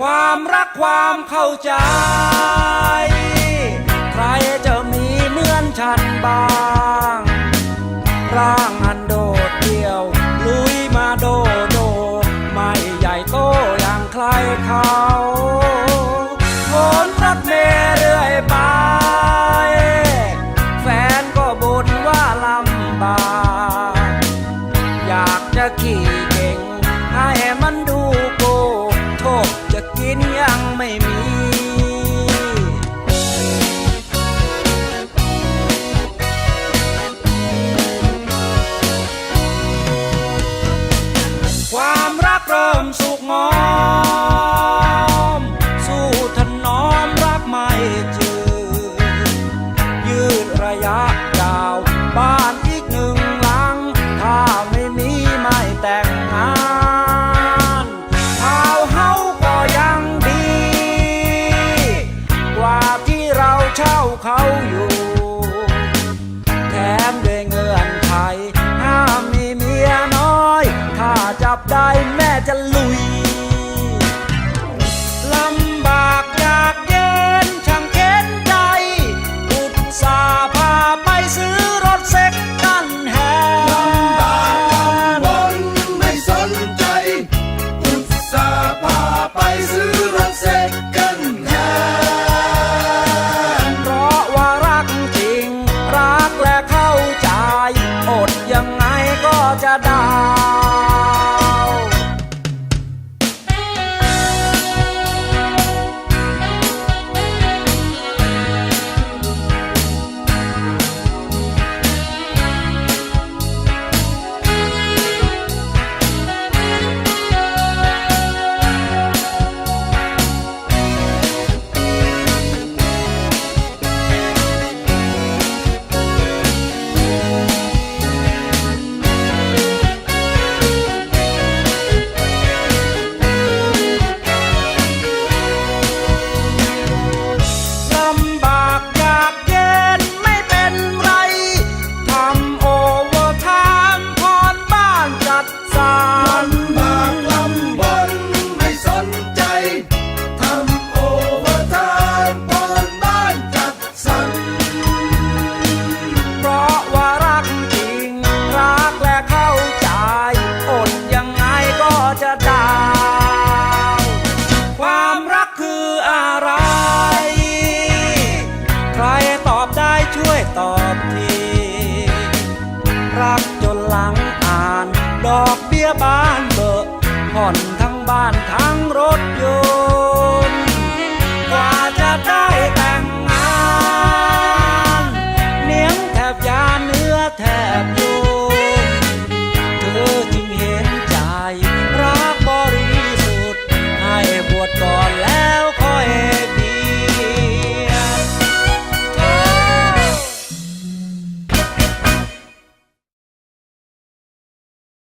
ความรักความเข้าใจ ใครจะมีเหมือนฉันบ้าง ร่างอันโดดเดี่ยว ลุยมาโดโด ไม่ใหญ่โตอย่างใครเขาโนรถเม สุกงอม สู้ถนอมรักไม่จืดยืดระยะยาวบ้านอีกหนึ่งหลัง ถ้าไม่มีไม่แต่งงานเท้าเฮาก็ยังดี กว่าที่เราเช่าเขาอยู่ แถมด้วยเงื่อนไขห้ามมีเมียน้อย ถ้าจับได้แม่จะ จะได้ ได้ช่วยตอบที รักจนหลังอ่าน ดอกเบี้ยบ้านเบอร์ผ่อนทั้งบ้านทั้งรถยนต์